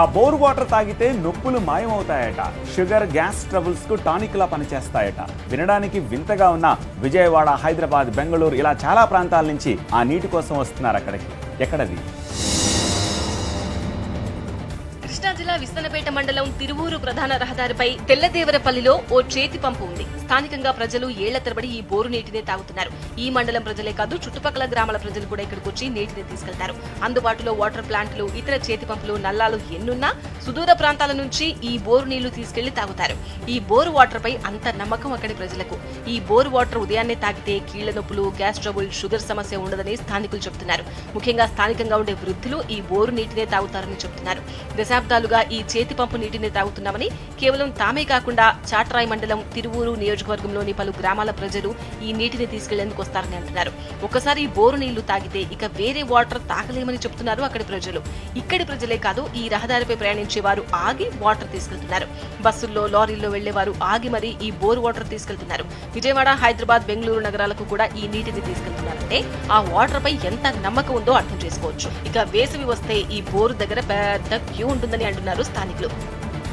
ఆ bore water తాగితే నొప్పులు మాయమవుతాయట. షుగర్ గ్యాస్ ట్రబుల్స్కు టానిక్ లా పనిచేస్తాయట. వినడానికి వింతగా ఉన్న విజయవాడ హైదరాబాద్ బెంగళూరు ఇలా చాలా ప్రాంతాల నుంచి ఆ నీటి కోసం వస్తున్నారు అక్కడికి. ఎక్కడది? కృష్ణా జిల్లా విస్తనపేట మండలం తిరువూరు ప్రధాన రహదారిపై తెల్లదేవరపల్లిలో ఓ చేతి పంపు ఉంది. స్థానికంగా ప్రజలు ఏళ్ళ తరబడి ఈ బోరు నీటినే తాగుతున్నారు. ఈ మండలం ప్రజలే కాదు చుట్టుపక్కల గ్రామాల ప్రజలు కూడా ఇక్కడికి వచ్చి నీటిని తీసుకెళ్తారు. అందుబాటులో వాటర్ ప్లాంట్లు ఇతర చేతి పంపులు నల్లాలు ఎన్నున్నా సుదూర ప్రాంతాల నుంచి ఈ బోరు నీళ్ళు తీసుకెళ్ళి తాగుతారు. ఈ బోరు వాటర్ పై అంత నమ్మకం అక్కడి ప్రజలకు. ఈ బోరు వాటర్ ఉదయాన్నే తాగితే కీళ్ళ నొప్పులు గ్యాస్ ట్రబుల్ షుగర్ సమస్య ఉండదని స్థానికులు చెబుతున్నారు ముఖ్యంగా స్థానికంగా ఉండే వృద్ధులు ఈ బోరు నీటినే తాగుతారని చెబుతున్నారు దశాబ్దాలుగా ఈ చేతి పంపు నీటిని తాగుతున్నామని కేవలం తామే కాకుండా చాట్రాయ్ మండలం తిరువూరు నియోజకవర్గంలోని పలు గ్రామాల ప్రజలు ఈ నీటిని తీసుకెళ్ళేందుకు వస్తారని అంటున్నారు. ఒకసారి బోరు నీళ్ళు తాగితే ఇక వేరే వాటర్ తాగలేమని చెబుతున్నారు అక్కడి ప్రజలు. ఇక్కడి ప్రజలే కాదు ఈ రహదారిపై ప్రయాణించే వచ్చేవారు ఆగి వాటర్ తీసుకెళ్తున్నారు. బస్సుల్లో లారీల్లో వెళ్ళేవారు ఆగి మరీ ఈ బోరు వాటర్ తీసుకెళ్తున్నారు. విజయవాడ హైదరాబాద్ బెంగళూరు నగరాలకు కూడా ఈ నీటిని తీసుకెళ్తున్నారంటే ఆ వాటర్ పై ఎంత నమ్మకం ఉందో అర్థం చేసుకోవచ్చు. ఇక వేసవి వస్తే ఈ బోరు దగ్గర పెద్ద క్యూ ఉంటుందని అంటున్నారు స్థానికులు.